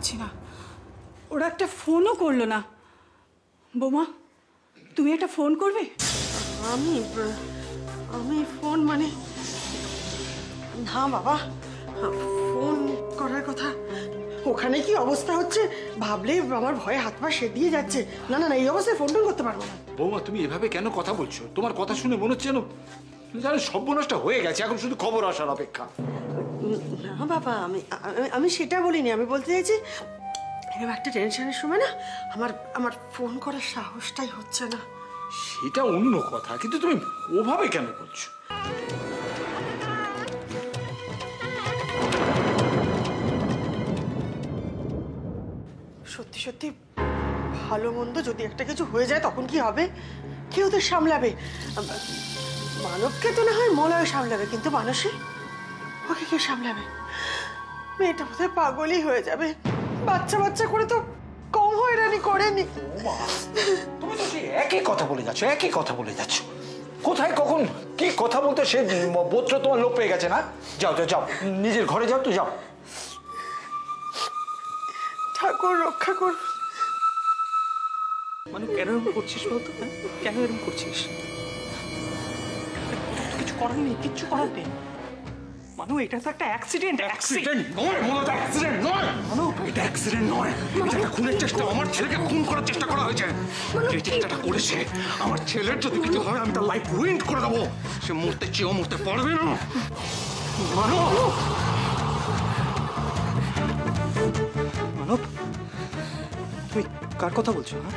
পাচ্ছি না। ওরা একটা ফোনও করল না। বোমা তুমি একটা ফোন করবে? আমি আমি ফোন মানে না বাবা ফোন করার কথা। ওখানে কি অবস্থা হচ্ছে? ভাবলে আমার ভয়ে হাত পা সে দিয়ে যাচ্ছে। না না না এই অবস্থায় ফোন টোন করতে পারব না। বৌমা তুমি এভাবে কেন কথা বলছো? তোমার কথা শুনে মনে হচ্ছে যেন জানো সর্বনাশটা হয়ে গেছে এখন শুধু খবর আসার অপেক্ষা। না বাবা আমি আমি- সেটা বলিনি আমি বলতে চাইছি এরকম একটা টেনশনের সময় না আমার আমার ফোন করার সাহসটাই হচ্ছে না। সেটা অন্য কথা কিন্তু তুমি ওভাবে কেন বলছো সত্যি সত্যি ভালো মন্দ যদি একটা কিছু হয়ে যায় তখন কি হবে? কেউ তো সামলাবে? মানবকে তো না হয় মলয় সামলাবে কিন্তু মানুষে ওকে কে সামলাবে? মেয়েটা বোধহয় পাগলই হয়ে যাবে। বাচ্চা বাচ্চা করে তো কম হয়রানি করেনি। তুমি তো সেই একই কথা বলে যাচ্ছ একই কথা বলে যাচ্ছ। কোথায় কখন কি কথা বলতে সে বোধটা তোমার লোপ পেয়ে গেছে না? যাও যাও যাও নিজের ঘরে যাও তো যাও। ঠাকুর রক্ষা করুন। মানে কেন এরকম করছিস বলতো? হ্যাঁ? কেন এরকম করছিস? করার নেই কিচ্ছু করার নেই। মানু এটা তো একটা অ্যাক্সিডেন্ট অ্যাক্সিডেন্ট নয় মূলত অ্যাক্সিডেন্ট নয়। মানু। এটা অ্যাক্সিডেন্ট নয় এটা একটা খুনের চেষ্টা। আমার ছেলেকে খুন করার চেষ্টা করা হয়েছে। যে চেষ্টাটা করেছে আমার ছেলের যদি কিছু হয় আমি তার লাইফ রুইন করে দেবো। সে মরতে চেয়েও মরতে পারবে না। মানব মানব তুমি কার কথা বলছো হ্যাঁ?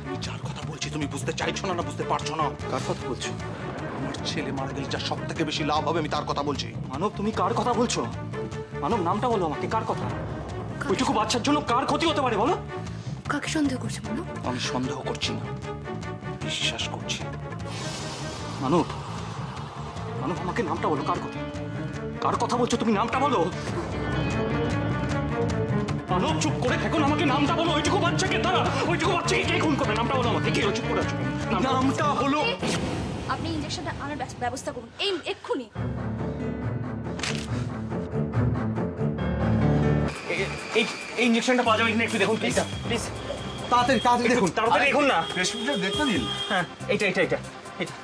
আমি যার কথা বলছি তুমি বুঝতে চাইছো না না বুঝতে পারছ না? কার কথা বলছো? ছেলে মারা গেলে যা সব থেকে বেশি লাভ হবে আমি তার কথা বলছি। মানব তুমি কার কথা বলছো? মানব নামটা বলো আমাকে কার কথা? ওইটুকু বাচ্চার জন্য কার ক্ষতি হতে পারে বলো? কাকে সন্দেহ করছে বলো আমি সন্দেহ করছি না বিশ্বাস করছি মানব মানব আমাকে নামটা বলো কার কথা? কার কথা বলছো তুমি নামটা বলো। মানব চুপ করে থাকুন আমাকে নামটা বলো ওইটুকু বাচ্চাকে দাঁড়া। ওইটুকু বাচ্চাকে কে খুন করবে? নামটা বলো আমাকে কে? চুপ করে আছো। নামটা হলো ইঞ্জেকশনটা আনার ব্যবস্থা করুন। এই এক্ষুনি। এই এই ইঞ্জেকশনটা পাওয়া যাবে কিনা একটু দেখুন প্লিজ প্লিজ তাড়াতাড়ি তাড়াতাড়ি দেখুন। তাড়াতাড়ি দেখুন না। প্রেসক্রিপশন দেখতে দিন। হ্যাঁ এইটা এইটা এইটা এইটা।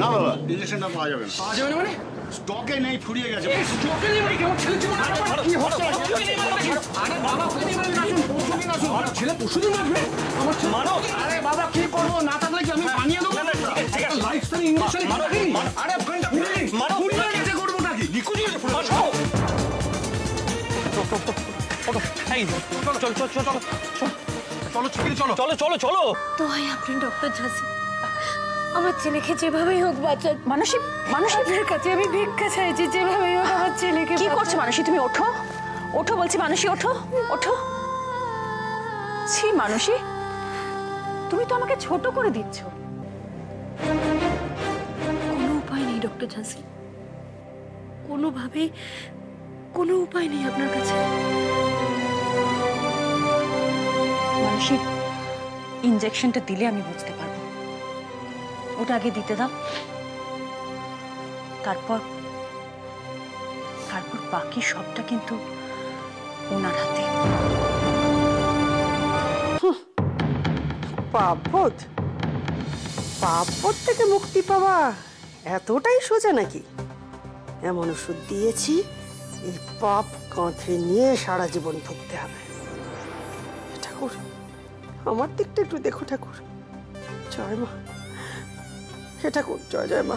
না বাবা ইঞ্জেকশনটা পাওয়া যাবে না। পাওয়া যাবে না মানে? স্টকে নেই ফুরিয়ে গেছে। স্টকে নেই মানে কি? আমার ছেলের কি হচ্ছে? ছেলে পরশুদিন আসবে আমার ছেলে মানব আরে বাবা কি করব না থাকলে কি আমি বানিয়ে দেবো ঠিক আছে লাইফস্টাইল ইঞ্জেকশন আরে ফোনটা ফুরিয়ে মানব ফুরিয়ে গেছে করবোটা কি নিকুজ হয়ে গেছে এই চলো চলো চলো চলো চলো চলো চলো চলো চলো চলো তো হয় আপনি ডক্টর ঝাঁসি আমার ছেলেকে যেভাবেই হোক বাঁচান মানুষই মানুষের কাছে আমি ভিক্ষা চাইছি যেভাবেই হোক আমার ছেলেকে কি করছ মানুষী তুমি ওঠো ওঠো বলছি মানুষী ওঠো ওঠো ছি মানুষী তুমি তো আমাকে ছোট করে দিচ্ছ। কোনো উপায় নেই ডক্টর ঝাঁসি। কোনোভাবেই কোনো উপায় নেই আপনার কাছে। মানুষী ইঞ্জেকশনটা দিলে আমি বুঝতে পারব। ওটা আগে দিতে দাও। তারপর তারপর বাকি সবটা কিন্তু ওনার হাতে। পাপবোধ পাপবোধ থেকে মুক্তি পাওয়া এতটাই সোজা নাকি? এমন ওষুধ দিয়েছি, এই পাপ কাঁধে নিয়ে সারা জীবন ভুগতে হবে। ঠাকুর, আমার দিকটা একটু দেখো ঠাকুর। জয় মা। হে ঠাকুর, জয় জয় মা।